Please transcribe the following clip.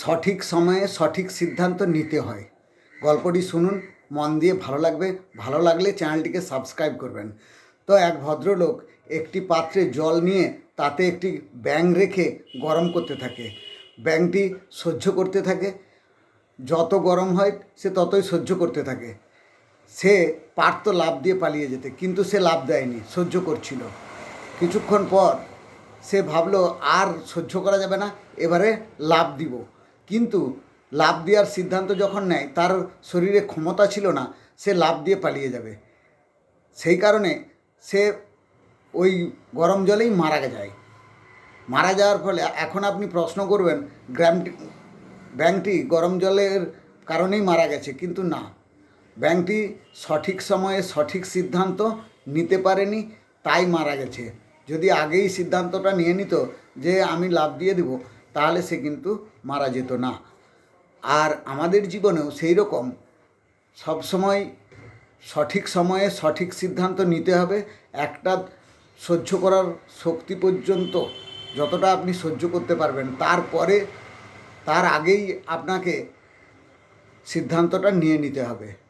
সঠিক সময়ে সঠিক সিদ্ধান্ত নিতে হয়। গল্পটি শুনুন, মন দিয়ে ভালো লাগবে, ভালো লাগলে চ্যানেলটিকে সাবস্ক্রাইব করবেন। তো এক ভদ্রলোক একটি পাত্রে জল নিয়ে তাতে একটি ব্যাং রেখে গরম করতে থাকে। ব্যাংটি সহ্য করতে থাকে। যত গরম হয়, সে ততই সহ্য করতে থাকে। সে পারত লাভ দিয়ে পালিয়ে যেতে, কিন্তু সে লাভ দেয়নি, সহ্য করছিল। কিছুক্ষণ পর সে ভাবলো, আর সহ্য করা যাবে না, এবারে লাভ দিব। কিন্তু লাভ দেওয়ার সিদ্ধান্ত যখন নেয়, তার শরীরে ক্ষমতা ছিল না, সে লাভ দিয়ে পালিয়ে যাবে। সেই কারণে সে ওই গরম জলেই মারা যায়। মারা যাওয়ার ফলে এখন আপনি প্রশ্ন করবেন গ্রামটি ব্যাংকটি গরম জলের কারণেই মারা গেছে, কিন্তু না। ব্যাংকটি সঠিক সময়ে সঠিক সিদ্ধান্ত নিতে পারেনি, তাই মারা গেছে। যদি আগেই সিদ্ধান্তটা নিয়ে নিত যে আমি লাভ দিয়ে দেব তাহলে সে কিন্তু মারা যেত না। আর আমাদের জীবনেও সেই রকম। সবসময় সঠিক সময়ে সঠিক সিদ্ধান্ত নিতে হবে। একটা সহ্য করার শক্তি পর্যন্ত যতটা আপনি সহ্য করতে পারবেন, তারপরে, তার আগেই আপনাকে সিদ্ধান্তটা নিয়ে নিতে হবে।